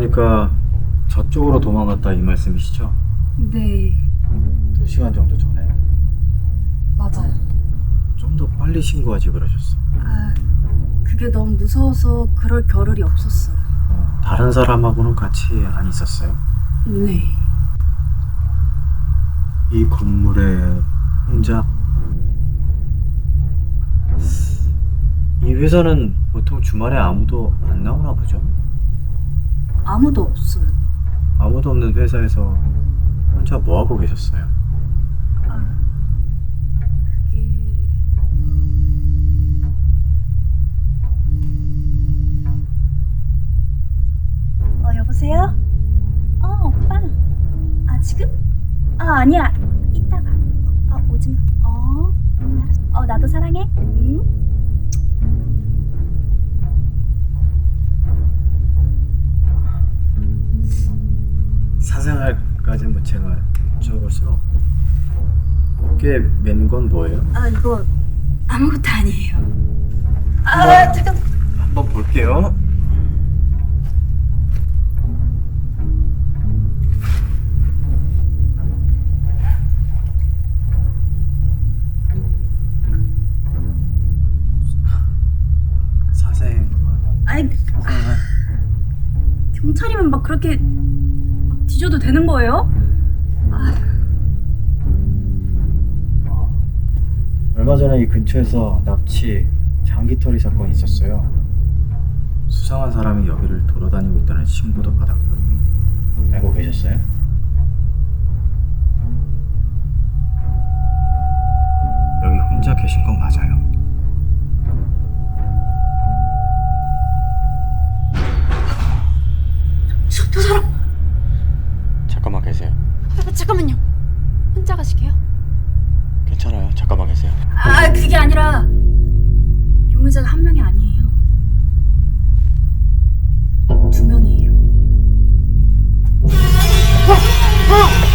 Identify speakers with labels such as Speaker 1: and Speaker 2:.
Speaker 1: 그러니까 저쪽으로 도망갔다 이 말씀이시죠?
Speaker 2: 네,
Speaker 1: 두 시간 정도 전에
Speaker 2: 맞아요.
Speaker 1: 좀 더 빨리 신고하지 그러셨어.
Speaker 2: 아, 그게 너무 무서워서 그럴 겨를이 없었어요.
Speaker 1: 어, 다른 사람하고는 같이 안 있었어요?
Speaker 2: 네.
Speaker 1: 이 건물에 혼자? 이 회사는 보통 주말에 아무도 안 나오나 보죠?
Speaker 2: 아무도 없어요.
Speaker 1: 아무도 없는 회사에서 혼자 뭐 하고 계셨어요?
Speaker 2: 아, 그게... 어, 여보세요? 어, 오빠. 아, 지금? 아, 아니야. 이따가. 아, 오지 마. 어, 알았어. 어, 나도 사랑해. 응?
Speaker 1: 제가 여쭤볼 수는 없고 어깨에 맨 건 뭐예요?
Speaker 2: 아, 이거 아무것도 아니에요. 아, 잠깐.
Speaker 1: 한번 볼게요. 사생
Speaker 2: 아이,
Speaker 1: 사생활
Speaker 2: 경찰이면 막 그렇게 막 뒤져도 되는 거예요?
Speaker 1: 얼마 전에 이 근처에서 납치 장기털이 사건이 있었어요. 수상한 사람이 여기를 돌아다니고 있다는 신고도 받았고 알고 계셨어요? 여기 혼자 계신 건 맞아요.
Speaker 3: 저, 저 사람
Speaker 1: 괜찮으세요? 괜찮아요. 잠깐만 계세요.
Speaker 2: 아, 아 그게 아니라 용의자가 한 명이 아니에요. 두 명이에요. 어, 어!